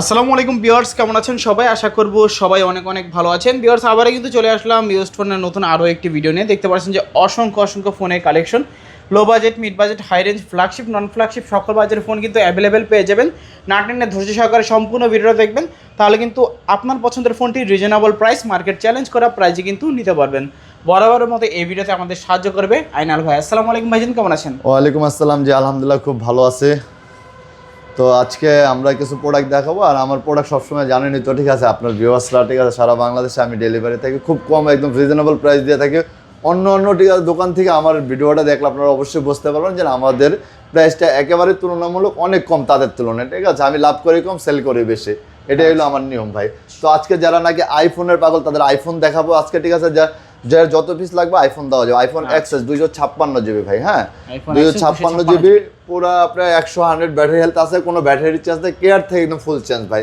আসসালামু আলাইকুম বিয়ার্স কেমন আছেন সবাই? আশা করব সবাই অনেক অনেক ভালো আছেন। বিয়ার্স আবারও কিন্তু চলে আসলাম ইউস্ট ফোনের নতুন আরও একটি ভিডিও নিয়ে। দেখতে পাচ্ছেন যে অসংখ্য অসংখ্য ফোনের collection low budget mid budget high range flagship non flagship সকল বাজেটের ফোন কিন্তু অ্যাভেলেবেল পেয়ে যাবেন। না টেনে ধৈর্য সহকারে সম্পূর্ণ ভিডিওটা দেখবেন। তাহলে কিন্তু আপনার পছন্দের ফোনটি রিজনেবল প্রাইস মার্কেট চ্যালেঞ্জ করা প্রাইসে কিন্তু নিতে পারবেন। বরাবরের মতো এই ভিডিওতে আমাদের সাহায্য করবে আইনাল ভাই। আসসালামু আলাইকুম ভাইজান, কেমন আছেন? ওয়ালাইকুম আসসালাম জি, আলহামদুলিল্লাহ, খুব ভালো আছে। তো আজকে আমরা কিছু প্রোডাক্ট দেখাবো আর আমার প্রোডাক্ট সবসময় জানেনই তো, ঠিক আছে? আপনার ভিউয়ার্সরা ঠিক আছে? সারা বাংলাদেশে আমি ডেলিভারি থাকি, খুব কম একদম রিজনেবল প্রাইস দিয়ে থাকি। অন্য অন্য, ঠিক আছে, দোকান থেকে আমার ভিডিওটা দেখলে আপনারা অবশ্যই বুঝতে পারবেন যে আমাদের প্রাইসটা একেবারে তুলনামূলক অনেক কম তাদের তুলনায়, ঠিক আছে? আমি লাভ করি কম সেল করি বেশি। এটাই হলো আমার নিয়ম ভাই। তো আজকে যারা নাকি আইফোনের পাগল, তাদের আইফোন দেখাবো আজকে, ঠিক আছে? যা যার যত পিস লাগবে আইফোন দেওয়া যাবে। আইফোন এক্সেস দুইশো ছাপ্পান্ন জিবি ভাই হ্যাঁ? দুইশো ছাপ্পান্ন জিবি পুরো আপনার একশো হান্ড্রেড ব্যাটারি হেলথ আছে কোনো ব্যাটারি চার্জ নেই কেয়ার থেকে একদম ফুল চেঞ্জ ভাই।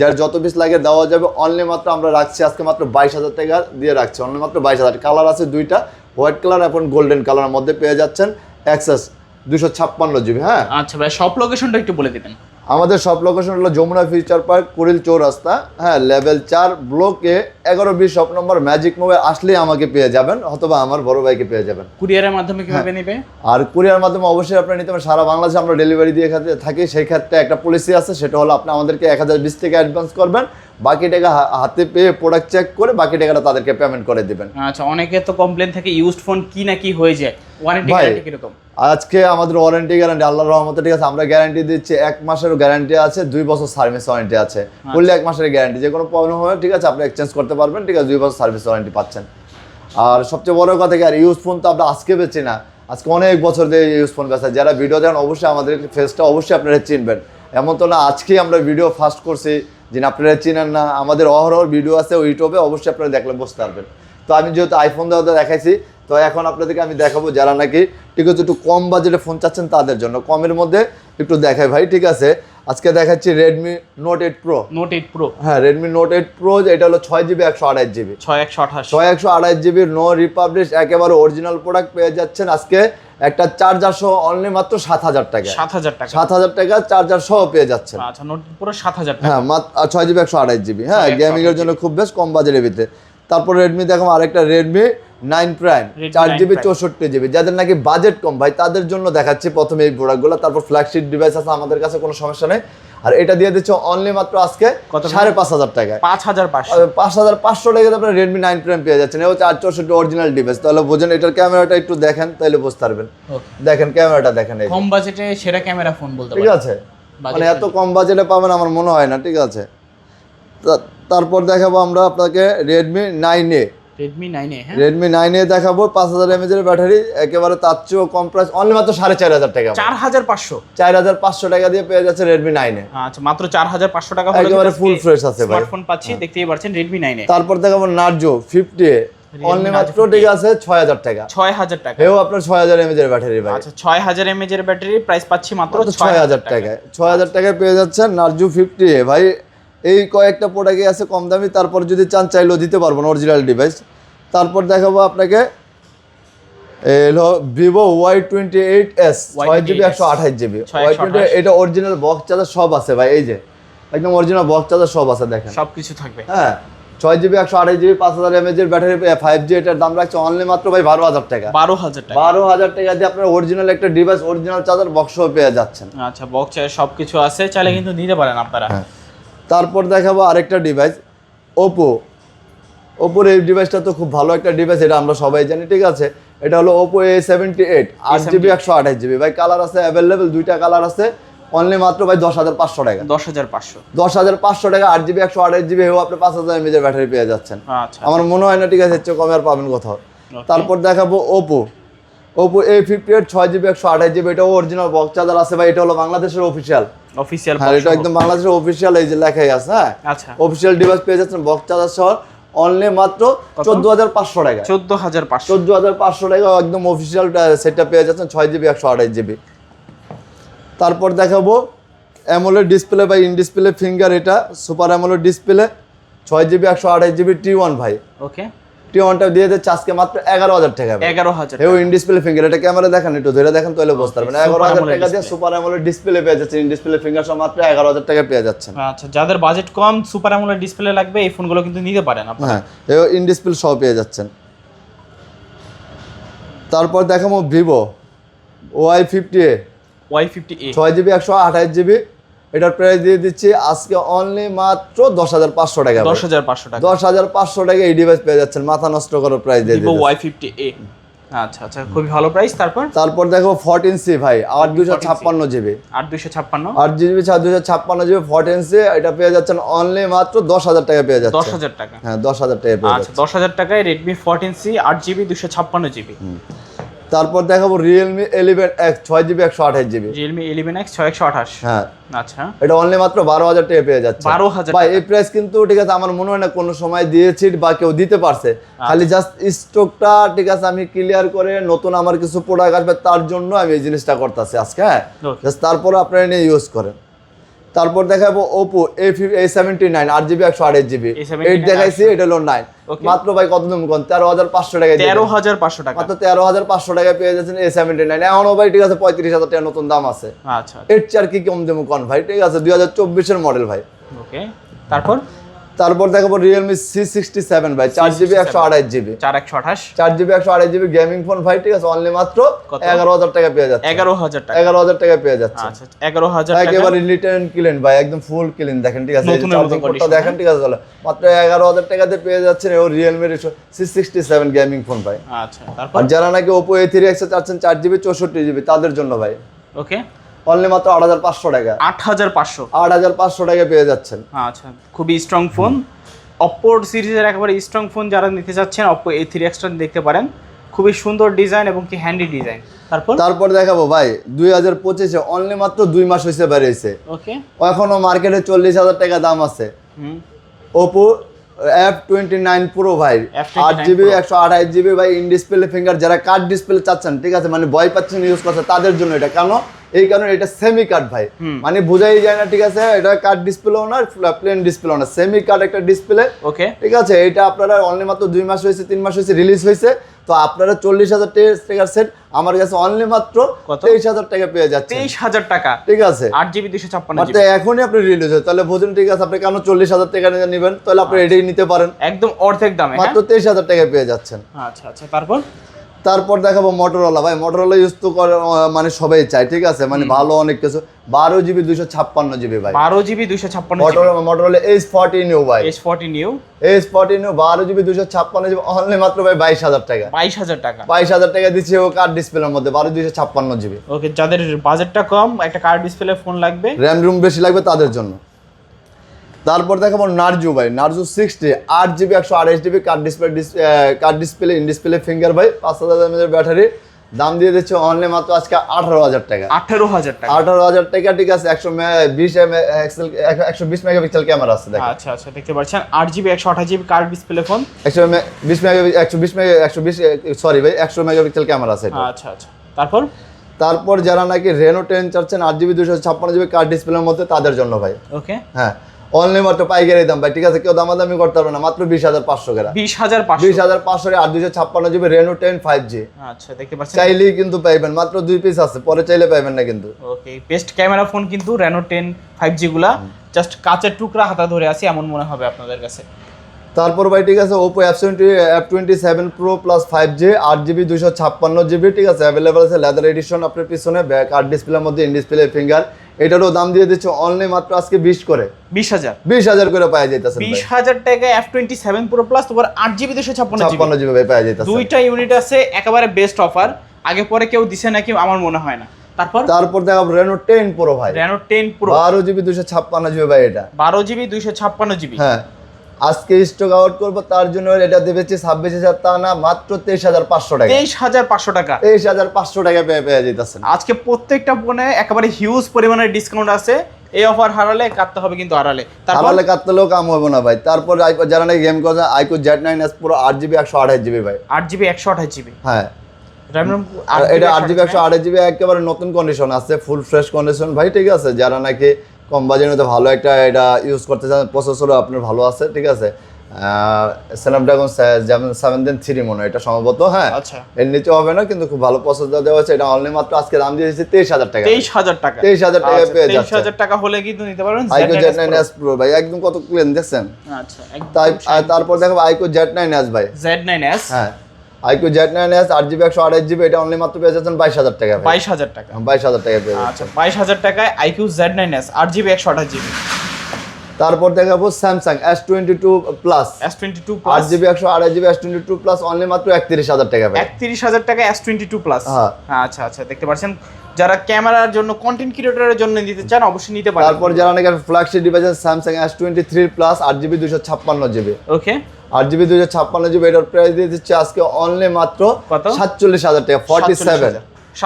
যার যত পিস লাগে দেওয়া যাবে অনলি মাত্র আমরা রাখছি আজকে মাত্র বাইশ হাজার টাকা দিয়ে রাখছি অনলি মাত্র বাইশ হাজার। কালার আছে দুইটা হোয়াইট কালার এবং গোল্ডেন কালারের মধ্যে পেয়ে যাচ্ছেন অ্যাক্সেস দুশো ছাপ্পান্ন জিবি হ্যাঁ? আচ্ছা ভাই সব লোকেশনটা একটু বলে দিবেন। আমাদের সব লোকেশন হলো যমুনা ফিউচার পার্ক কুড়িল চৌরাস্তা। হ্যাঁ লেভেল চার ব্লকে এগারো বিশ শপ নম্বর ম্যাজিক মোবাইল আসলেই আমাকে পেয়ে যাবেন অথবা আমার বড় ভাইকে পেয়ে যাবেন। কুরিয়ারের মাধ্যমে কীভাবে নেবে? আর কুরিয়ার মাধ্যমে অবশ্যই আপনারা নিতে পারেন সারা বাংলাদেশে আমরা ডেলিভারি দিয়ে থাকি সেই ক্ষেত্রে একটা পলিসি আছে সেটা হলো আপনি আমাদেরকে এক হাজার বিশ টাকা অ্যাডভান্স করবেন বাকি টাকা হাতে পেয়ে প্রোডাক্ট চেক করে বাকি টাকাটা তাদেরকে পেমেন্ট করে দিবেন। আচ্ছা অনেকে তো কমপ্লেন থাকে ইউজড ফোন কি না কি হয়ে যায় ওয়ারেন্টি গ্যারান্টি কীরকম? আজকে আমাদের ওয়ারেন্টি গ্যারান্টি আল্লাহর রহমতে ঠিক আছে আমরা গ্যারান্টি দিচ্ছি এক মাসের গ্যারান্টি আছে দুই বছর সার্ভিস ওয়ারেন্টি আছে। ফুললি এক মাসের গ্যারান্টি যে কোনো প্রবলেম হবে ঠিক আছে আপনি এক্সচেঞ্জ করতে পারবেন ঠিক আছে দুই বছর সার্ভিস ওয়ারেন্টি পাচ্ছেন। আর সবচেয়ে বড় কথা কি আর ইউজ ফোন তো আমরা আজকে বেচি না আজকে অনেক বছর দিয়ে ইউজ ফোন বেচা। যারা ভিডিও দেখেন অবশ্যই আমাদের ফেসটা অবশ্যই আপনারা চিনবেন। এমন তো না আজকেই আমরা ভিডিও ফার্স্ট করছি যে না আপনারা চিনেন না আমাদের অহরহ ভিডিও আছে ইউটিউবে অবশ্যই আপনারা দেখলে বুঝতে পারবেন। তো আমি যেহেতু আইফোন দেওয়া দেখাইছি তো এখন আপনাদেরকে আমি দেখাবো যারা নাকি ঠিক আছে একটু কম বাজেটে ফোন চাচ্ছেন তাদের জন্য। কমের মধ্যে একটু দেখাই ভাই ঠিক আছে? আজকে দেখাচ্ছি Redmi note eight pro note eight pro হ্যাঁ রেডমি নোট এইট প্রো এটা হলো ছয় জিবি একশো আড়াইশ জিবি ছয় একশো আঠাশ। ছয় একশো আড়াইশ জিবি নো রিপাবলিশ একেবারে অরিজিনাল প্রোডাক্ট পেয়ে যাচ্ছেন আজকে। একটা চার্জার সহ অনলি মাত্র সাত হাজার টাকা। সাত হাজার টাকা। সাত হাজার টাকা চার্জার সহ পেয়ে যাচ্ছেন। আচ্ছা নোট পুরো সাত হাজার হ্যাঁ মাত্র ছয় জিবি একশো আড়াইশ জিবি হ্যাঁ 128 গেমিং এর জন্য খুব বেশ কম বাজেটের ভিতরে। তারপর রেডমি দেখো আরেকটা রেডমি নাইন প্রাইম চার জিবি চৌষট্টি জিবি যাদের নাকি বাজেট কম ভাই তাদের জন্য দেখাচ্ছি প্রথমে এই প্রোডাক্টগুলো তারপর ফ্ল্যাগশিপ ডিভাইস আছে আমাদের কাছে কোনো সমস্যা নেই। আর এটা দিয়ে দিচ্ছে অনলি মাত্র আজকে? সাড়ে পাঁচ হাজার টাকায়। পাঁচ হাজার পাঁচশো। পাঁচ হাজার পাঁচশো টাকাতে আপনার রেডমি নাইন প্রাইম পেয়ে যাচ্ছেন। হচ্ছে আট চৌষট্টি অরিজিনাল ডিভাইস তাহলে বোঝেন এটার ক্যামেরাটা একটু দেখেন তাহলে বুঝতে পারবেন। দেখেন ক্যামেরাটা দেখেন কম বাজেটে সেরা ক্যামেরা ফোন বলতে ঠিক আছে? মানে এত কম বাজেটে পাবেন আমার মনে হয় না ঠিক আছে? তারপর দেখাবো আমরা আপনাকে রেডমি নাইন এ রেডমি নাইনে হ্যাঁ? রেডমি নাইন এ দেখাবো পাঁচ হাজার এমএজ এর ব্যাটারি একেবারে তার চেয়েও কম প্রাইস অনলি মাত্র সাড়ে চার হাজার টাকা। চার হাজার পাঁচশো? চার হাজার পাঁচশো টাকা দিয়ে পেয়ে যাচ্ছে রেডমি নাইন আচ্ছা মাত্র চার হাজার পাঁচশো টাকা একেবারে full fresh আছে ভাই। স্মার্টফোন পাচ্ছি দেখতেই পাচ্ছেন রেডমি নাইনে তারপর দেখাবো নার্জো ফিফটি অনলি মাত্র ঠিক আছে ছয় হাজার টাকা। ছয় হাজার টাকা। হেও আপনার ছয় হাজার এমএজ এর ব্যাটারি ভাই। আচ্ছা ছয় হাজার এমএজ এর ব্যাটারি প্রাইস পাচ্ছি মাত্র ছয় হাজার টাকায়। ছয় হাজার টাকায় পেয়ে যাচ্ছেন নার্জু ফিফটি ভাই এই কয়েকটা প্রোডাক্টই আছে কম দামি তারপর যদি চান চাইলেও দিতে পারব না অরিজিনাল ডিভাইস তারপর দেখাবো আপনাকে এলো Vivo Y twenty eight S ছয় জিবি একশো আঠাশ জিবি ওয়াই টোয়েন্টি এটা অরিজিনাল বক্স চার্জার সব আছে ভাই এই যে একদম অরিজিনাল বক্স চার্জার সব আছে দেখেন। সবকিছু থাকবে। হ্যাঁ ছয় জিবি একশো আঠাশ জিবি পাঁচ হাজার এমএজ এর ব্যাটারি ফাইভ জি এটার দাম রাখছে অনলি মাত্র ভাই বারো হাজার টাকা। বারো হাজার টাকা। বারো হাজার টাকা দিয়ে আপনার অরিজিনাল একটা ডিভাইস অরিজিনাল চার্জার বক্সও পেয়ে যাচ্ছেন। আচ্ছা বক্সে সবকিছু আছে চাইলে কিন্তু নিতে পারেন আপনারা। হ্যাঁ। তারপর দেখাবো আরেকটা ডিভাইস ওপো ওপোর এই ডিভাইসটা তো খুব ভালো একটা ডিভাইস এটা আমরা সবাই জানি ঠিক আছে? এটা হলো ওপো এ সেভেন্টি এইট আট জিবি একশো আঠাশ জিবি ভাই কালার আছে অ্যাভেলেবেল দুইটা কালার আছে। অনলি মাত্র ভাই দশ হাজার পাঁচশো টাকা। দশ হাজার পাঁচশো। দশ হাজার পাঁচশো টাকা আট জিবি একশো আঠাশ জিবি আপনি পাঁচ হাজার এমএজের ব্যাটারি পেয়ে যাচ্ছেন। আচ্ছা। আমার মনে হয় না ঠিক আছে কমে আর পাবেন কোথাও। তারপর দেখাবো Oppo Oppo A fifty eight ছয় জিবি একশো আঠাশ জিবি এটাও অরিজিনাল বক্স চার্জার আছে ভাই এটা হলো বাংলাদেশের অফিসিয়াল অফিসিয়াল হ্যাঁ এটা একদম বাংলাদেশের অফিসিয়াল এই যে লেখাই আছে হ্যাঁ? আচ্ছা। অফিসিয়াল ডিভাইস পেয়ে যাচ্ছেন বক্স চার্জার সহ। অনলি মাত্র চোদ্দ হাজার পাঁচশো টাকা। চোদ্দ হাজার পাঁচশো। চোদ্দ হাজার পাঁচশো টাকা একদম অফিসিয়াল সেটটা পেয়ে যাচ্ছেন ছয় জিবি একশো আঠাশ জিবি তারপর দেখাবো অ্যামোলেড ডিসপ্লে বা ইন ডিসপ্লে ফিঙ্গার এটা সুপার অ্যামোলেড ডিসপ্লে ছয় জিবি একশো আঠাশ জিবি টি ওয়ান ভাই। ওকে টি ওয়ানটা দিয়ে দিচ্ছে আজকে মাত্র এগারো হাজার টাকা এগারো হাজার ইন ডিসপ্লে ফিঙ্গার এটা ক্যামেরা দেখেন একটু ধরে দেখেন তাহলে বুঝতে পারবেন। এগারো হাজার টাকা দিয়ে সুপার অ্যামোলেড ডিসপ্লে পেয়ে যাচ্ছেন ইন ডিসপ্লে ফিঙ্গার সহ মাত্র এগারো হাজার টাকা পেয়ে যাচ্ছেন। আচ্ছা যাদের বাজেট কম সুপার অ্যামোলেড ডিসপ্লে লাগবে এই ফোনগুলো কিন্তু নিতে পারেন হ্যাঁ হেও ইন ডিসপ্লে সহ পেয়ে যাচ্ছেন। তারপর দেখাবো Vivo Y fifty A Y fifty A ছয় জিবি একশো আঠাশ জিবি এটার প্রাইস দিয়ে দিচ্ছি আজকে অনলি মাত্র দশ হাজার পাঁচশো টাকা দশ হাজার পাঁচশো টাকা। দশ হাজার পাঁচশো টাকা এই ডিভাইস পেয়ে যাচ্ছেন মাথা নষ্ট করার প্রাইস দিয়ে ভিভো ওয়াই ফিফটি এ আচ্ছা আচ্ছা খুবই ভালো প্রাইস তারপর? তারপর দেখো ফোরটিন সি ভাই আট দুশো ছাপ্পান্ন জিবি। আট দুইশো ছাপ্পান্ন। আট জিবি দুশো ছাপ্পান্ন জিবি ফোরটিন সি এটা পেয়ে যাচ্ছেন অনলি মাত্র দশ হাজার টাকা পেয়ে দশ হাজার টাকা। হ্যাঁ দশ হাজার টাকা আচ্ছা দশ হাজার টাকায় রেডমি ফোরটিন সি আট জিবি দুশো ছাপ্পান্ন জিবি। তারপর দেখাবো রিয়েলমি এলিভেন এক্স ছয় জিবি একশো আঠাশ জিবি রিয়েলমি ইলেভেন এক্স ছয় একশো আঠাশ। হ্যাঁ। আচ্ছা। এটা অনলি মাত্র বারো হাজার টাকা পেয়ে যাচ্ছে। 12,000 ভাই এই প্রাইস কিন্তু ঠিক আছে আমার মনে হয় না কোনো সময় দিয়েছি বা কেউ দিতে পারছে। খালি জাস্ট স্টকটা ঠিক আছে আমি ক্লিয়ার করে নতুন আমার কিছু প্রোডাক্ট আসবে তার জন্য আমি এই জিনিসটা করতেছি আজকে হ্যাঁ? জাস্ট তারপরে আপনারা নিয়ে ইউজ করেন। তারপর দেখাবো Oppo A A seventy nine আট জিবি একশো আট জিবি এইট দেখাইছি এটা হলো নাইন মাত্র ভাই কত দাম কম তেরো হাজার পাঁচশো টাকা তেরো হাজার পাঁচশো টাকা। মাত্র তেরো হাজার পাঁচশো টাকা পেয়ে যাচ্ছেন এ সেভেন্টি নাইন এখনও ভাই ঠিক আছে পঁয়ত্রিশ হাজার টাকা নতুন দাম আছে। আচ্ছা এর চার কি কম দেবো কন ভাই? ঠিক আছে দুই হাজার চব্বিশের মডেল ভাই। ওকে তারপর? তারপর দেখাবো রিয়েলমি সি সিক্সটি সেভেন ভাই চার জিবি একশো আঠাশ জিবি চার একশো আঠাশ। চার জিবি একশো আঠাশ জিবি গেমিং ফোন ভাই ঠিক আছে? অনলি মাত্র? এগারো হাজার টাকা পেয়ে যাচ্ছে। এগারো হাজার টাকা। এগারো হাজার টাকা পেয়ে যাচ্ছে। আচ্ছা এগারো হাজার টাকা। একেবারে রিটার্ন ক্লিন ভাই একদম ফুল ক্লিন দেখেন ঠিক আছে? দেখেন ঠিক আছে? চলো। মাত্র এগারো হাজার টাকাতে পেয়ে যাচ্ছেন ও রিয়েলমির C sixty seven gaming phone ভাই। আচ্ছা তারপর? আর যারা নাকি ওপো এ থ্রি এক্সে চাচ্ছেন চার জিবি চৌষট্টি জিবি তাদের জন্য ভাই। ওকে অনলি মাত্র আট হাজার পাঁচশো টাকা। আট হাজার পাঁচশো। আট হাজার পাঁচশো টাকা পেয়ে যাচ্ছেন। আচ্ছা। খুবই স্ট্রং ফোন অপ্পোর সিরিজের একেবারে স্ট্রং ফোন যারা নিতে চাচ্ছেন অপ্পো এ থ্রি এক্সটা দেখতে পারেন। খুবই সুন্দর ডিজাইন এবং কি হ্যান্ডি ডিজাইন তারপর? তারপর দেখাবো ভাই দুই হাজার পঁচিশে অনলি মাত্র দুই মাস হয়েছে বেরিয়েছে। ওকে এখনও মার্কেটে চল্লিশ হাজার টাকা দাম আছে। হুম। Oppo F twenty nine pro ভাই। আট জিবি একশো আঠাশ জিবি ভাই ইন ডিসপ্লে ফিঙ্গার যারা কার্ড ডিসপ্লে চাচ্ছেন ঠিক আছে? মানে ভয় পাচ্ছেন ইউজ করছে তাদের জন্য এটা। কেন? এই কারণে এটা সেমি কার্ড ভাই। মানে বোঝাই যায় না ঠিক আছে? এটা কার্ড ডিসপ্লেও না প্লেন ডিসপ্লেও না সেমি কার্ড একটা ডিসপ্লে ওকে ঠিক আছে? এটা আপনারা অনলি মাত্র দুই মাস হয়েছে তিন মাস হয়েছে রিলিজ হয়েছে। তো আপনারা চল্লিশ হাজার টাকা সেট আমার কাছে অনলি মাত্র তেইশ হাজার টাকা পেয়ে যাচ্ছে তেইশ হাজার টাকা? ঠিক আছে। আট জিবি দুশো ছাপ্পান্ন এখনই আপনি রিলিজ হয় তাহলে বুঝুন ঠিক আছে আপনি কেন চল্লিশ হাজার টাকা নেবেন? তাহলে আপনি রেডি নিতে পারেন। একদম অর্ধেক দামে হ্যাঁ? মাত্র তেইশ হাজার টাকা পেয়ে যাচ্ছেন। আচ্ছা আচ্ছা তারপর? তারপর দেখাবো মোটরওয়ালা ভাই মোটরওয়ালা ইউজ তো করে মানে সবাই চায় ঠিক আছে? মানে ভালো অনেক কিছু। বারো জিবি দুইশো ছাপ্পান্ন জিবি ভাই। বারো জিবি দুশো ছাপ্পান্ন মোটর মোটরওয়ালা এইচ ফর্টি নিউ ভাই। S forty neo edge forty neo বারো জিবি দুইশো ছাপ্পান্ন জিবি অনলি মাত্র ভাই বাইশ হাজার টাকা। বাইশ হাজার টাকা। বাইশ হাজার টাকা দিচ্ছি ও কার্ড ডিসপ্লের মধ্যে বারো দুইশো ছাপ্পান্ন জিবি ওকে যাদের বাজেটটা কম একটা কার্ড ডিসপ্লে ফোন লাগবে। র্যাম রুম বেশি লাগবে তাদের জন্য। তারপর দেখাবো নার্জু ভাই নার্জু সিক্সটি আট জিবি একশো আঠাশ GB curved display curved display in display finger ভাই পাঁচ হাজার এমএর ব্যাটারি দাম দিয়ে দিচ্ছে অনলি মাত্র আজকে আঠারো হাজার টাকা। আঠারো হাজার টাকা। আঠারো হাজার টাকা ঠিক আছে একশো বিশ এক্সেল একশো বিশ মেগাপিক্সেল ক্যামেরা আছে আচ্ছা আচ্ছা দেখতে পাচ্ছেন আট জিবি একশো আঠাশ জিবি কার্ড ডিসপ্লে ফোন একশো বিশ মেগা একশো বিশ মেগা একশো বিশ সরি ভাই একশো মেগাপিক্সেল ক্যামেরা আছে আচ্ছা আচ্ছা তারপর? তারপর যারা নাকি রেনো টেন চাচ্ছেন আট জিবি দুশো ছাপ্পান্ন জিবি কার্ড ডিসপ্লের মধ্যে তাদের জন্য ভাই। ওকে হ্যাঁ অনলি মাত্র পাইকারি দাম ভাই ঠিক আছে? কেউ দামাদামি করতে পারবে না মাত্র বিশ হাজার পাঁচশো টাকা বিশ হাজার বিশ হাজার পাঁচশো আর দুশো ছাপ্পান্ন GB Reno ten five G আচ্ছা দেখতে পাচ্ছেন। চাইলেই কিন্তু পাইবেন মাত্র দুই পিস আছে পরে চাইলে পাইবেন না কিন্তু। ওকে বেস্ট ক্যামেরা ফোন কিন্তু রেনো টেন ফাইভ জি গুলা। জাস্ট কাঁচের টুকরা হাতা ধরে আছে এমন মনে হবে আপনাদের কাছে। তারপর ভাই ঠিক আছে Oppo F twenty F twenty seven pro plus five G আট জিবি দুশো ছাপ্পান্ন জিবি ঠিক আছে অ্যাভেলেবল আছে লেদার এডিশন আপনার পিছনে কার্ড ডিসপ্লের মধ্যে ইন ডিসপ্লে ফিঙ্গার এটারও দাম দিয়ে দিচ্ছে অনলি মাত্র আজকে বিশ করে। বিশ হাজার। বিশ হাজার করে পাওয়া যেতেছে বিশ হাজার টাকা F twenty seven pro plus তোমার আট জিবি দুশো ছাপ্পান্ন ছাপ্পান্ন জিবি পাওয়া যেতেছে দুইটা ইউনিট আছে একেবারে বেস্ট অফার আগে পরে কেউ দিছে নাকি আমার মনে হয় না। তারপর? তারপর দেখাবো রেনো টেন প্রো ভাই। রেনো টেন প্রো বারো জিবি দুশো ছাপ্পান্ন জিবি ভাই এটা। বারো জিবি দুইশো ছাপ্পান্ন জিবি হ্যাঁ। আজকে স্টক আউট করব তার জন্য এটা দেবেছি ছাব্বিশ হাজার তা না মাত্র তেইশ হাজার পাঁচশো টাকা। তেইশ হাজার পাঁচশো টাকা। তেইশ হাজার পাঁচশো টাকা পেয়ে পেয়ে যেতেছেন। আজকে প্রত্যেকটা ফোনে একেবারে হিউজ পরিমাণের ডিসকাউন্ট আছে। এই অফার হারালে কাটতে হবে কিন্তু হারালে। কাটতেলেও কাম হবে না ভাই। তারপর যারা নাকি game iQOO Z nine S পুরো আট জিবি একশো আঠাশ জিবি ভাই। আট জিবি একশো আঠাশ জিবি। হ্যাঁ। এটা আট জিবি একশো আঠাশ জিবি একেবারে নতুন কন্ডিশন আছে ফুল ফ্রেশ কন্ডিশন ভাই ঠিক আছে যারা নাকি কম বাজের মধ্যে ভালো একটা এটা ইউজ করতে চান প্রসেসরও আপনার ভালো আছে ঠিক আছে? স্ন্যাপড্রাগন যেমন সেভেন দেন থ্রি মনে এটা সম্ভবত হ্যাঁ? আচ্ছা। এর নিচে হবে না কিন্তু খুব ভালো প্রসেস দেওয়া আছে এটা অনলি মাত্র আজকে দাম দিয়ে দিয়েছে তেইশ হাজার টাকা। তেইশ হাজার টাকা। তেইশ হাজার টাকা পেয়ে 23,000 যাচ্ছে। টাকা হলে কিন্তু নিতে পারবেন iQOO Z9S Z nine S pro ভাই একদম কত ক্লিন দেখছেন? আচ্ছা তাই তারপর দেখো আইকো জেড নাইন এস ভাই। Z9S হ্যাঁ। আইকো জেড নাইন এস আট জিবি একশো আড়াই জিবি এটা অনলি মাত্র পেয়ে যাচ্ছেন বাইশ হাজার টাকা বাইশ হাজার টাকা। বাইশ হাজার টাকা পেয়ে আচ্ছা বাইশ হাজার টাকায় আইকিউ জেড নাইন এস আট জিবি একশো আঠাশ জিবি। তারপর দেখাবো Samsung S twenty two plus. S twenty two আট প্লাস। জিবি একশো আড়াই GB S twenty two plus only মাত্র একত্রিশ হাজার টাকা একত্রিশ হাজার টাকা এস টোয়েন্টি টু প্লাস। হ্যাঁ। আচ্ছা আচ্ছা দেখতে পাচ্ছেন। যারা ক্যামেরার জন্য কন্টেন্ট ক্রিয়েটরের জন্য নিতে চান অবশ্যই নিতে পারেন। তারপর যারা নাকি flagship device Samsung S twenty three plus আট জিবি দুশো ছাপ্পান্ন জিবি। ওকে জিবি ছাপ্পান্ন জিবি এটার প্রাইস দিয়ে দিচ্ছে আজকে অনলি মাত্র সাতচল্লিশ হাজার টাকা ফর্টি সেভেন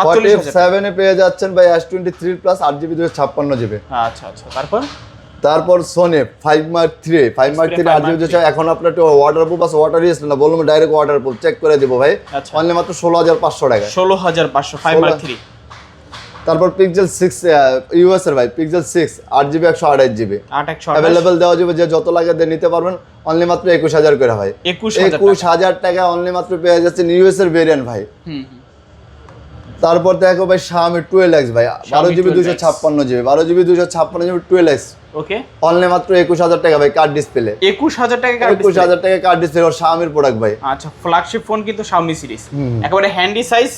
ফর্টি সেভেনে পেয়ে যাচ্ছেন ভাই এস টোয়েন্টি থ্রি প্লাস আট জিবি ছাপ্পান্ন জিবি। আচ্ছা আচ্ছা। তারপর? তারপর Sony five mark three five mark three Xperia আট 5 জিবি এখন আপনার একটু ওয়াটার প্রুফ আছে ওয়াটার ইউজ না বললাম ডাইরেক্ট ওয়াটার প্রুফ চেক করে দিব ভাই। আচ্ছা। অনলি মাত্র ষোলো হাজার পাঁচশো টাকা। ষোলো হাজার পাঁচশো ফাইভ মার্ক থ্রি তারপর পিক্সেল সিক্স ইউএস এর ভাই পিক্সেল সিক্স আট জিবি একশো আড়াই জিবি অ্যাভেলেবেল দেওয়া যাবে যে যত লাগে নিতে পারবেন। অনলি মাত্র একুশ হাজার করে ভাই। একুশ হাজার টাকা। অনলি মাত্র পেয়ে যাচ্ছে ইউএস এর ভেরিয়েন্ট ভাই। তারপর দেখো ভাই Xiaomi 12x ভাই বারো জিবি 12X দুশো ছাপ্পান্ন জিবি বারো জিবি দুশো ছাপ্পান্ন GB twelve X okay only মাত্র একুশ হাজার টাকা ভাই কার্ড ডিসপ্লে একুশ হাজার টাকা একুশ। হাজার টাকা কার্ড ডিসপ্লে ওর Xiaomi প্রোডাক্ট ভাই। আচ্ছা ফ্ল্যাগশিপ ফোন কিন্তু Xiaomi সিরিজ একেবারে হ্যান্ডি সাইজ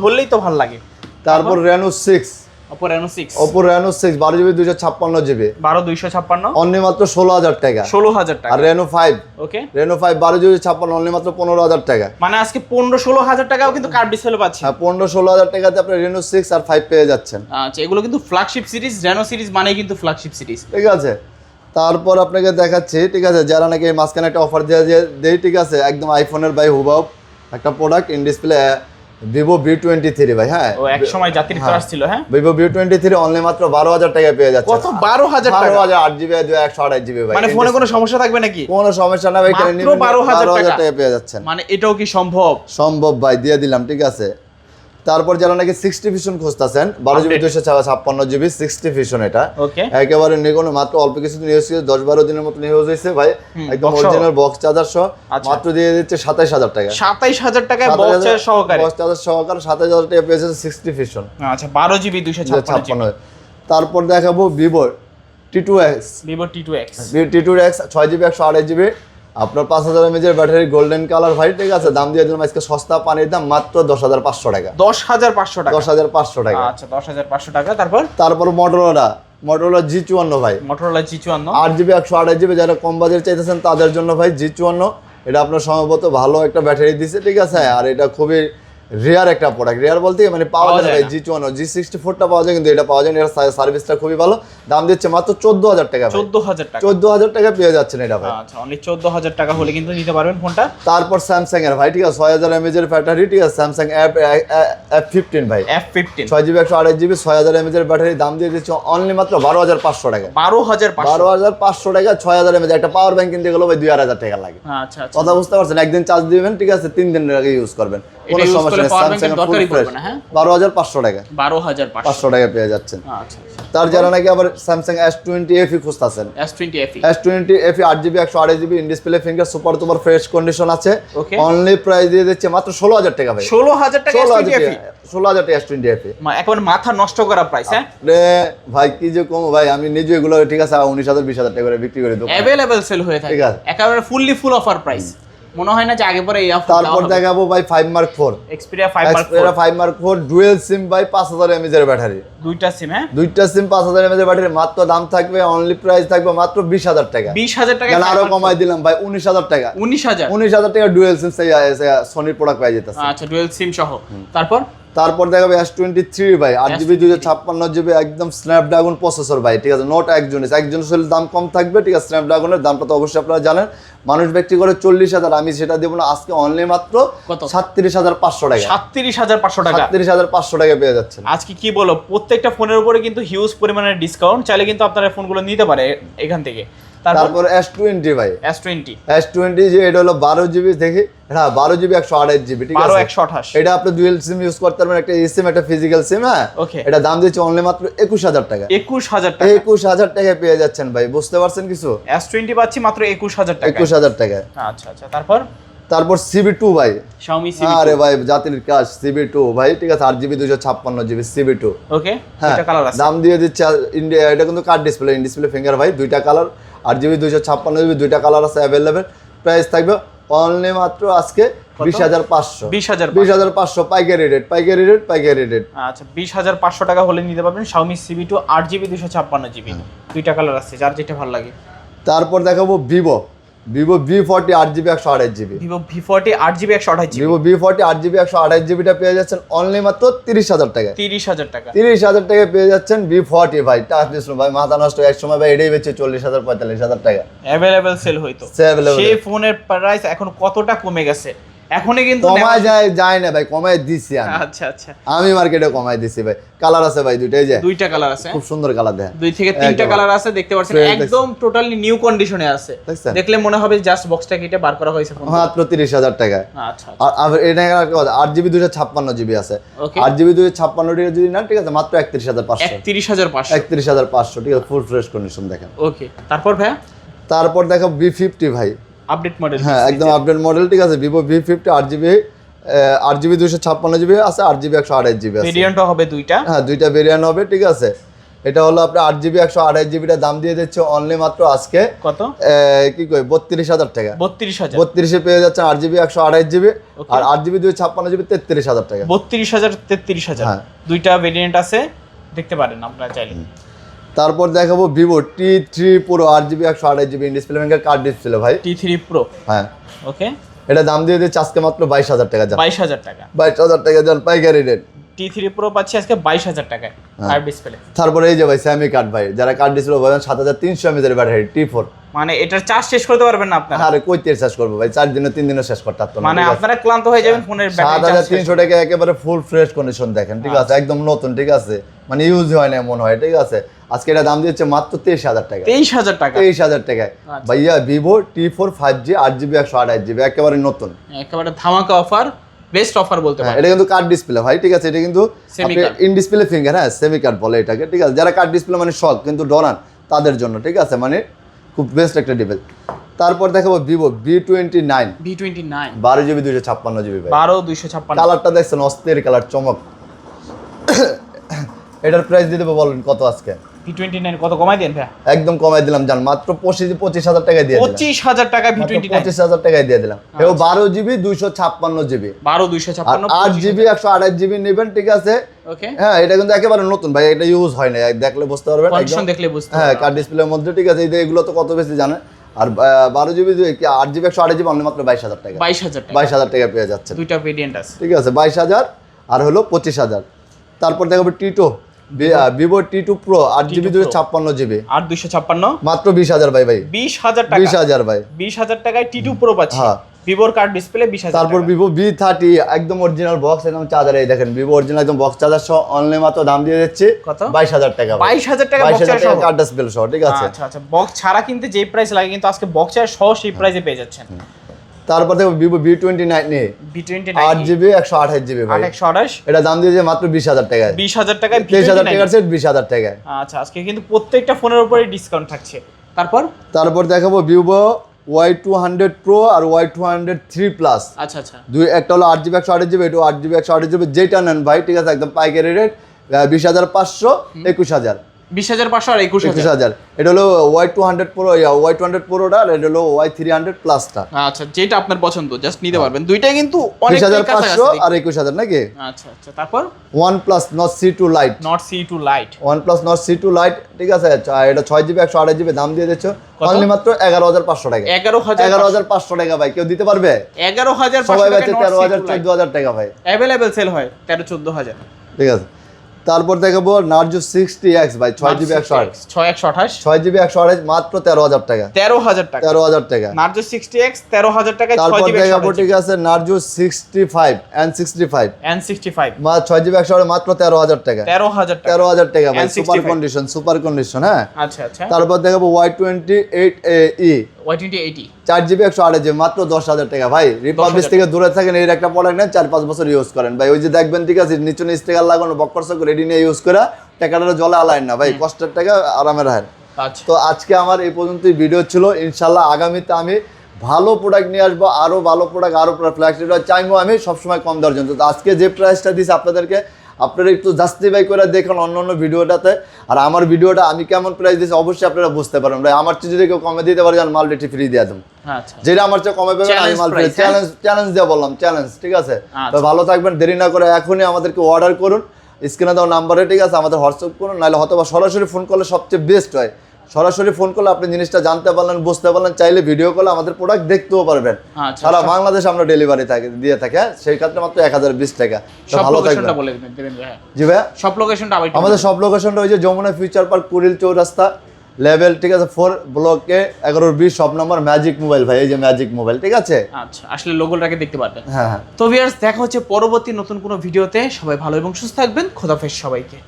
ধরলেই তো ভালো লাগে। তারপর Reno six Oppo Reno 6 Oppo Reno six বারো জিবি ছাপ্পান্ন জিবি বারো দুইশো ছাপ্পান্ন অনলি মাত্র ষোলো হাজার টাকা ষোলো হাজার আর টাকা Reno five okay Reno five বারো জিবি ছাপ্পান্ন অনলি মাত্র পনেরো হাজার টাকা মানে আজকে পনেরো ষোলো হাজার টাকাও কিন্তু কার্ড ডিসপ্লে পাচ্ছি হ্যাঁ পনেরো ষোলো হাজার টাকাতে আপনি রেনো সিক্স আর ফাইভ পেয়ে যাচ্ছেন আচ্ছা এগুলো কিন্তু ফ্ল্যাগশিপ সিরিজ রেনো সিরিজ মানেই কিন্তু ফ্ল্যাগশিপ সিরিজ ঠিক আছে তারপর আপনাকে দেখাচ্ছি ঠিক আছে যারা নাকি মাঝখানে একটা অফার দেওয়া যে দেই ঠিক আছে একদম আইফোনের বাই হুবাব একটা product in display Vivo V twenty three ভাই হ্যাঁ। ও এক সময় জাতির হ্যাঁ। ছিল হ্যাঁ? Vivo V twenty three only মাত্র বারো হাজার টাকায় পেয়ে যাচ্ছে। কত? বারো হাজার বারো হাজার আট জিবি একশো আঠাশ জিবি ভাই। মানে ফোনে কোনো সমস্যা থাকবে নাকি? কোনো সমস্যা না ভাই মাত্র কিনে নিবেন, 12,000 বারো হাজার টাকা। টাকা পেয়ে যাচ্ছেন। মানে এটাও কি সম্ভব? সম্ভব ভাই দিয়ে দিলাম ঠিক আছে। তারপর যারা নাকি সিক্সটি ফিশন খুঁজতেছেন বারো জিবি দুশো ছাপ্পান্ন জিবি সিক্সটি ফিশন এটা। একেবারে নিগুণ মাত্র অল্প কিছু নিউজ ছিল দশ বারো দিনের মতো নিউজ হয়েছে ভাই। একদম অরিজিনাল বক্স চার্জার সহ। আচ্ছা। মাত্র দিয়ে দিচ্ছে সাতাইশ হাজার টাকা। সাতাইশ হাজার টাকায় বক্সের সহকারে? বক্স চার্জার সহকারে সাতাইশ হাজার টাকা পেয়েছে সিক্সটি ফিশন আচ্ছা বারো জিবি দুইশো ছাপ্পান্ন ছাপ্পান্ন। তারপর দেখাবো ভিভোর T two X Vivo T two X T two X ছয় জিবি একশো আড়াই জিবি। আপনার পাঁচ হাজার এমএজের ব্যাটারি গোল্ডেন কালার ভাই ঠিক আছে? দাম দিয়ে দিলাম আজকে সস্তা পানির দাম মাত্র দশ হাজার পাঁচশো টাকা। দশ হাজার পাঁচশো টাকা। দশ হাজার পাঁচশো টাকা। আচ্ছা দশ হাজার পাঁচশো টাকা। তারপর? তারপর মটোরোলা মোটরোলা জি চুয়ান্ন ভাই। মোটরোলা জি চুয়ান্ন। আট জিবি একশো আঠাশ জিবি যারা কম বাজার চাইতেছেন তাদের জন্য ভাই জি চুয়ান্ন। এটা আপনার সম্ভবত ভালো একটা ব্যাটারি দিছে ঠিক আছে? আর এটা খুবই রেয়ার একটা প্রোডাক্ট রেয়ার বলতে মানে পাওয়া যায় না। জি চুয়ান্ন জি সিক্সটি ফোরটা পাওয়া যায় কিন্তু এটা পাওয়া যায় না। এর সার্ভিসটা খুবই ভালো। দাম দিচ্ছে মাত্র চোদ্দ হাজার টাকা চোদ্দ হাজার টাকা। চোদ্দ হাজার টাকা পেয়ে যাচ্ছেন এটা ভাই। আচ্ছা অনলি চোদ্দ হাজার টাকা হলে কিন্তু নিতে পারবেন ফোনটা। তারপর স্যামসাং এর ভাই ঠিক আছে ছয় হাজার এমএজ এর ব্যাটারি ঠিক আছে স্যামসাং অ্যাপ অ্যাপ ফিফটিন ভাই। এফ ফিফটিন ছয় জিবি একশো আড়াই জিবি ছয় হাজার এমএজ এর ব্যাটারি দাম দিয়ে দিচ্ছে অনলি মাত্র বারো হাজার পাঁচশো টাকা। বারো হাজার বারো হাজার পাঁচশো টাকা ছয় হাজার এমএজ একটা পাওয়ার ব্যাংক কিনতে গেলে ভাই দুই হাজার টাকা লাগে। আচ্ছা আচ্ছা। কথা বুঝতে পারছেন? একদিন চার্জ দিবেন ঠিক আছে তিন দিনের আগে ইউজ করবেন। কোনো সমস্যা নেই power bank এর স্যামসাং দরকারই পড়বে না, হ্যাঁ? টাকা। টাকা পেয়ে যাচ্ছেন। আচ্ছা তার যারা নাকি আবার স্যামসাং খুঁজতেছেন। ইন ডিসপ্লে ফিঙ্গার সুপার টুপার ফ্রেশ কন্ডিশন আছে। অনলি প্রাইস দিয়ে দিচ্ছে মাত্র ষোলো হাজার টাকা ভাই। টাকা টাকা একেবারে মাথা নষ্ট করা প্রাইস হ্যাঁ? ভাই কি যে কম ভাই আমি নিজে এগুলো ঠিক আছে উনিশ হাজার বিশ হাজার টাকা করে বিক্রি করে দেবো। সেল হয়ে থাকে। ঠিক একেবারে ফুললি ফুল অফার প্রাইস মনে হয় না যে আগে পরে এই অফার তারপর দেখাবো ভাই 5 mark 4 Xperia 5 mark Xperia five mark 4 dual SIM পাঁচ হাজার এমএজ এর ব্যাটারি দুইটা সিম হ্যাঁ? দুইটা সিম পাঁচ হাজার এমএজ এর ব্যাটারি মাত্র দাম থাকবে অনলি প্রাইস থাকবে মাত্র বিশ হাজার টাকা। বিশ হাজার টাকা না আরও কমাই দিলাম ভাই উনিশ হাজার টাকা। উনিশ হাজার? উনিশ হাজার টাকা ডুয়াল সিম সোনির প্রোডাক্ট পাই যেতেছে। আচ্ছা ডুয়াল সিম সহ। তারপর? তারপর দেখাবে এস টোয়েন্টি থ্রি ভাই আট জিবি দুশো ছাপ্পান্ন জিবি একদম স্ন্যাপড্রাগন প্রসেসর ভাই ঠিক আছে? নোট একজন একজন দাম কম থাকবে ঠিক আছে? স্ন্যাপড্রাগনের দামটা তো অবশ্যই আপনারা জানেন। মানুষ ব্যক্তি করে চল্লিশ হাজার আমি সেটা দেবো না আজকে অনলি মাত্র সাতত্রিশ হাজার পাঁচশো টাকা। সাতত্রিশ হাজার পাঁচশো টাকা। সাতত্রিশ হাজার পাঁচশো টাকা পেয়ে যাচ্ছে আজকে কি বলো প্রত্যেকটা ফোনের উপরে কিন্তু হিউজ পরিমাণের ডিসকাউন্ট চাইলে কিন্তু আপনারা ফোনগুলো নিতে পারে এখান থেকে। তারপর? এস টোয়েন্টি ভাই। এস টোয়েন্টি এস টোয়েন্টি যে এটা হলো বারো জিবি হ্যাঁ বারো জিবি একশো আঠাশ জিবি ঠিক আছে? একশো আঠাশ। এটা আপনি ডুয়েল সিম ইউজ করতে পারবেন একটা সিম একটা ফিজিক্যাল সিম হ্যাঁ? Okay. এটা দাম দিচ্ছে অনলি মাত্র একুশ হাজার টাকা। একুশ হাজার টাকা। একুশ হাজার টাকায় পেয়ে যাচ্ছেন ভাই বুঝতে পারছেন কিছু? এস টোয়েন্টি পাচ্ছি মাত্র একুশ হাজার টাকা একুশ হাজার টাকায়। আচ্ছা আচ্ছা তারপর? তারপর সিবি টু ভাই। শাওমি সি আরে ভাই জাতির কাজ সিবি টু ভাই ঠিক আছে? আট জিবি দুশো ছাপ্পান্ন জিবি সিবি টু ওকে হ্যাঁ দাম দিয়ে দিচ্ছে ইন্ডিয়া এটা কিন্তু curved display in display finger ভাই দুইটা কালার আট জিবি দুইশো ছাপ্পান্ন জিবি দুইটা কালার আছে অ্যাভেলেবেল প্রাইস থাকবে অনলি মাত্র আজকে বিশ হাজার পাঁচশো। বিশ হাজার বিশ হাজার পাঁচশো পাইকারি রেট পাইকারি রেট পাইকারি রেট আচ্ছা বিশ হাজার পাঁচশো টাকা হলে নিতে পারবেন শাওমি সিবি টু আট জিবি দুশো ছাপ্পান্ন জিবি। দুইটা কালার আছে যার যেটা ভালো লাগে। তারপর দেখাবো ভিভো ভিভো ভি ফর্টি আট জিবি একশো আঠাশ জিবি ভিভো ভি ফর্টি আট জিবি একশো আঠাশ জিবি ভিভো ভি ফর্টি আট জিবি একশো আঠাশ জিবিটা পেয়ে যাচ্ছেন অনলি মাত্র তিরিশ হাজার টাকায়। তিরিশ হাজার টাকা। তিরিশ হাজার টাকায় পেয়ে যাচ্ছেন ভি ফর্টি ভাই টাচ ডিসপ্লে ভাই মাথা নষ্ট এক সময় ভাই এটাই বেচে চল্লিশ হাজার পঁয়তাল্লিশ হাজার টাকা। অ্যাভেলেবেল সেল হইতো। সেই ফোনের প্রাইস এখন কতটা কমে গেছে? এখনই কিন্তু কমায় যায় যায় না ভাই কমায় দিছি আমি। আচ্ছা আচ্ছা। আমি মার্কেটে কমায় দিছি ভাই। কালার আছে ভাই দুইটাই যে। দুইটা কালার আছে। খুব সুন্দর কালার দেখেন। দুই থেকে তিনটা কালার আছে দেখতে পাচ্ছেন একদম টোটালি নিউ কন্ডিশনে আছে। দেখলে মনে হবে জাস্ট বক্সটা কেটে বার করা হয়েছে মাত্র তিরিশ হাজার টাকায়। আচ্ছা আর এটা কথা, আট জিবি আছে। Okay. আট জিবি দুশো ছাপ্পান্ন জিবি যদি না ঠিক আছে মাত্র একত্রিশ হাজার পাঁচশো। একত্রিশ হাজার পাঁচশো। একত্রিশ হাজার পাঁচশো ঠিক আছে ফুল ফ্রেশ কন্ডিশন দেখেন। ওকে তারপর ভাইয়া? তারপর দেখো বি ফিফটি ভাই। আপডেট মডেল হ্যাঁ একদম আপডেট মডেল ঠিক আছে? ভিভো ভি ফিফটি আট জিবি আট জিবি দুশো ছাপ্পান্ন জিবি আছে আট জিবি একশো আঠাশ জিবি আছে। ভেরিয়েন্টও হবে দুইটা? হ্যাঁ দুইটা ভেরিয়েন্ট হবে ঠিক আছে? এটা হলো আপনার আট জিবি একশো আঠাশ জিবিটা দাম দিয়ে দিচ্ছে অনলি মাত্র আজকে। কত? কি কই বত্রিশ হাজার টাকা। বত্রিশ হাজার। বত্রিশে পেয়ে যাচ্ছে আট জিবি একশো আঠাশ জিবি আর আট জিবি দুই ছাপ্পান্ন জিবি তেত্রিশ হাজার টাকা। বত্রিশ হাজার তেত্রিশ হাজার। হ্যাঁ। দুইটা ভেরিয়েন্ট আছে দেখতে পারেন আপনারা চাইলে। তারপর দেখাবো ভিভো টি থ্রি প্রো আট জিবি একশো আঠাশ জিবি ডিসপ্লে ব্যাংকের কার্ড ডিসপ্লে ভাই। টি থ্রি প্রো হ্যাঁ। ওকে এটা দাম দিয়ে দিচ্ছে আজকে মাত্র বাইশ হাজার টাকা যান বাইশ হাজার টাকা। বাইশ হাজার টাকা যান পাইকারি রেট টি থ্রি প্রো পাচ্ছি আজকে বাইশ হাজার টাকায় হ্যাঁ। আর ডিসপ্লে তারপরে এই যে ভাই স্যামি কার্ড ভাই যারা কার্ড ডিসপ্লে বলেন সাত হাজার তিনশো এমএজের ব্যাটারি টি ফোর মানে এটার চার্জ শেষ করতে পারবেন না আপনারা? আরে কই তেল শেষ করব ভাই? চার দিনে তিন দিনে শেষ করতে পারতো মানে আপনারা ক্লান্ত হয়ে যাবেন ফোনের ব্যাটারি হাজার তিনশো টাকা একেবারে ফুল ফ্রেশ কন্ডিশন দেখেন ঠিক আছে? একদম নতুন ঠিক আছে? মানে ইউজ হয় না এমন হয় ঠিক আছে? আজকে এটা দাম দিচ্ছে মাত্র তেইশ হাজার টাকা। তেইশ হাজার টাকা। তেইশ হাজার টাকায়। আচ্ছা। ভাইয়া Vivo T four five G আট জিবি একশো আঠাশ জিবি একেবারে নতুন। একেবারে ধামাকা অফার বেস্ট অফার বলতে পারেন। এটা কিন্তু কার্ড ডিসপ্লে ভাই ঠিক আছে? এটা কিন্তু ইন ডিসপ্লে ফিঙ্গার হ্যাঁ সেমি কার্ড বলে এটাকে ঠিক আছে? যারা কার্ড ডিসপ্লে মানে শখ কিন্তু ডরান তাদের জন্য ঠিক আছে? মানে খুব বেস্ট একটা ডিভাইস তারপর দেখাবো Vivo V twenty nine V twenty nine বারো জিবি দুইশো ছাপ্পান্ন জিবি বারো দুইশো ছাপ্পান্ন। কালারটা দেখছেন অস্থির কালার চমক। এটার প্রাইস দিয়ে দেবো বলেন কত আজকে? ভি টোয়েন্টি নাইন কত কমাই দেন ভাইয়া? একদম কমাই দিলাম জান মাত্র পঁচিশ পঁচিশ হাজার টাকায় দিয়ে পঁচিশ হাজার টাকা ভি টোয়েন্টি পঁচিশ হাজার টাকায় দিয়ে দিলাম। এও বারো জিবি দুইশো ছাপ্পান্ন জিবি। বারো দুইশো ছাপ্পান্ন আট জিবি একশো আঠাশ জিবি নেবেন ঠিক আছে? ওকে হ্যাঁ এটা কিন্তু একেবারে নতুন ভাই এটা ইউজ হয় না দেখলে বুঝতে পারবেন। দেখলে বুঝতে হ্যাঁ। কার্ড ডিসপ্লের মধ্যে ঠিক আছে এই যে এগুলো তো কত বেশি জানে আর বারো জিবি আট জিবি একশো আঠাশ জিবি অন্য মাত্র বাইশ হাজার টাকা। বাইশ হাজার বাইশ হাজার টাকা পেয়ে যাচ্ছে দুইটা ভেরিয়েন্ট আছে। ঠিক আছে বাইশ হাজার আর হলো পঁচিশ হাজার। তারপর দেখাবো টিটো ভিভো টি টু প্রো আট জিবি দুশো ছাপ্পান্ন জিবি। আর দুইশো ছাপ্পান্ন? মাত্র বিশ হাজার ভাই ভাই। বিশ হাজার বিশ হাজার ভাই। বিশ হাজার টাকায় টি টু প্রো পাচ্ছি। হ্যাঁ। ভিভোর কার্ড ডিসপ্লে বিশ হাজার তারপর ভিভো বি থার্টি একদম অরিজিনাল বক্স একদম চার্জার এই দেখেন ভিভো অরিজিনাল একদম বক্স চার্জার সহ অনলি মাত্র দাম দিয়ে দিচ্ছি কত? বাইশ হাজার টাকা বাইশ হাজার টাকা বাইশ হাজার টাকা কার্ড ডিসপ্লে সহ ঠিক আছে? আচ্ছা আচ্ছা বক্স ছাড়া কিনতে যে প্রাইস লাগে কিন্তু আজকে বক্স সহ সেই প্রাইসে পেয়ে যাচ্ছেন। তারপর দেখো ভিভো বি টোয়েন্টি নাইন নিয়ে ভি টোয়েন্টি আট জিবি একশো আঠাশ জিবি ভাই। একশো আঠাশ? এটা দাম দিয়েছে মাত্র বিশ হাজার টাকায়। বিশ হাজার টাকায় তেইশ হাজার টাকার সেট বিশ হাজার টাকায়। আচ্ছা আজকে কিন্তু প্রত্যেকটা ফোনের উপরে ডিসকাউন্ট থাকছে। তারপর? তারপর দেখাবো Vivo Y two hundred pro আর Y two hundred three plus আচ্ছা আচ্ছা। দুই একটা হলো আট জিবি একশো আঠাশ জিবি এটা আট জিবি একশো আঠাশ জিবি যেটা নেন ভাই ঠিক আছে একদম পাইকারি রেট বিশ হাজার পাঁচশো একুশ হাজার। বিশ হাজার পাঁচশো আর একুশ হাজার। এটা হলো Y two hundred pro Y two hundred প্রোটা আর এটা হলো ওয়াই থ্রি হান্ড্রেড প্লাসটা আচ্ছা যেটা আপনার পছন্দ জাস্ট নিতে পারবেন। দুইটাই কিন্তু অনেক হাজার পাঁচশো আর একুশ হাজার নাকি? আচ্ছা আচ্ছা তারপর? One plus Nord C two lite Nord C two lite one plus Nord C two lite ঠিক আছে এটা ছয় জিবি একশো আঠাশ জিবি দাম দিয়ে দিচ্ছ? অনলি মাত্র এগারো হাজার পাঁচশো টাকা। এগারো হাজার এগারো হাজার পাঁচশো টাকা ভাই। কেউ দিতে পারবে? এগারো হাজার সবাই বেচে তেরো হাজার চোদ্দ হাজার টাকা ভাই। অ্যাভেলেবেল সেল হয় তেরো চোদ্দ হাজার। ঠিক আছে। তারপর দেখাবো নার্জো সিক্সটি এক্স ভাই ছয় জিবি একশো আট ছয় একশো আঠাশ। ছয় জিবি একশো আঠাশ মাত্র তেরো হাজার টাকা। তেরো হাজার টাকা। তেরো হাজার টাকা। নার্জো সিক্সটি এক্স তেরো হাজার ছয় তারপর দেখাবো ঠিক আছে Narzo sixty five N sixty five. N sixty five. ছয় জিবি একশো আঠাশ মাত্র তেরো হাজার টাকা। তেরো হাজার টাকা। তেরো হাজার টাকা ভাই সুপার কন্ডিশন সুপার কন্ডিশন হ্যাঁ। আচ্ছা আচ্ছা। তারপর দেখাবো Y twenty eight A E. চার জিবি একশো আঠাশ জিবি মাত্র দশ হাজার টাকা। ভাই রিপাবলিশ থেকে দূরে থাকেন এর একটা প্রোডাক্ট নেন চার পাঁচ বছর ইউজ করেন। ভাই ওই যে দেখবেন ঠিক আছে নিচে স্টিকার লাগানো বক্কর সক রেডি নিয়ে ইউজ করে টাকাটা জলে আলাইন না। ভাই কষ্টের টাকা আরামে রাখেন। আচ্ছা। তো আজকে আমার এই পর্যন্তই ভিডিও ছিল। ইনশাল্লাহ আগামীতে আমি ভালো প্রোডাক্ট নিয়ে আসব আরও ভালো প্রোডাক্ট আরও ফ্ল্যাগশিপ চাইব আমি সবসময় কম দেওয়ার জন্য। তো আজকে যে প্রাইসটা দিছি আপনাদেরকে আপনারা একটু জাস্টিফাই করে দেখুন অন্য অন্য ভিডিওটাতে। আর আমার ভিডিওটা আমি কেমন প্রাইস দিয়েছি অবশ্যই আপনারা বুঝতে পারেন ভাই আমার চেয়ে যদি কেউ কমে দিতে পারে যান মাল ডেটি ফ্রি দিয়ে দেবো। আচ্ছা। যেটা আমার চেয়ে কমে পাবেন আমি মাল হ্যাঁ? চ্যালেঞ্জ চ্যালেঞ্জ দিয়ে বললাম চ্যালেঞ্জ ঠিক আছে? আচ্ছা। তো ভালো থাকবেন দেরি না করে এখনই আমাদেরকে অর্ডার করুন। স্ক্রিনে দেওয়া নাম্বারে ঠিক আছে? আমাদের হোয়াটসঅ্যাপ করুন নাহলে হয়তো বা সরাসরি ফোন করলে সবচেয়ে বেস্ট হয়। সরাসরি ফোন করলে আপনি জিনিসটা জানতে পারলেন বুঝতে পারলেন চাইলে ভিডিও কলে আমাদের প্রোডাক্ট দেখতেও পারবেন। আচ্ছা, সারা বাংলাদেশ আমরা ডেলিভারি থাকে দিয়ে থাকে হ্যাঁ? সেই ক্ষেত্রে মাত্র এক হাজার বিশ টাকা। সব ভালো হ্যাঁ জি ভাইয়া? সব লোকেশনটা আমাদের সব লোকেশনটা হয়েছে Jamuna future park Kuril Chourasta level ঠিক আছে ফোর ব্লকে এগারো বিশ সব নম্বর ম্যাজিক মোবাইল ভাই এই যে ম্যাজিক মোবাইল ঠিক আছে? আচ্ছা আসলে লোগোটাকে দেখতে পারবেন। হ্যাঁ হ্যাঁ। তো ভিউয়ার্স দেখা হচ্ছে পরবর্তী নতুন কোনো ভিডিওতে সবাই ভালো এবং সুস্থ থাকবেন। খোদাফেজ সবাইকে।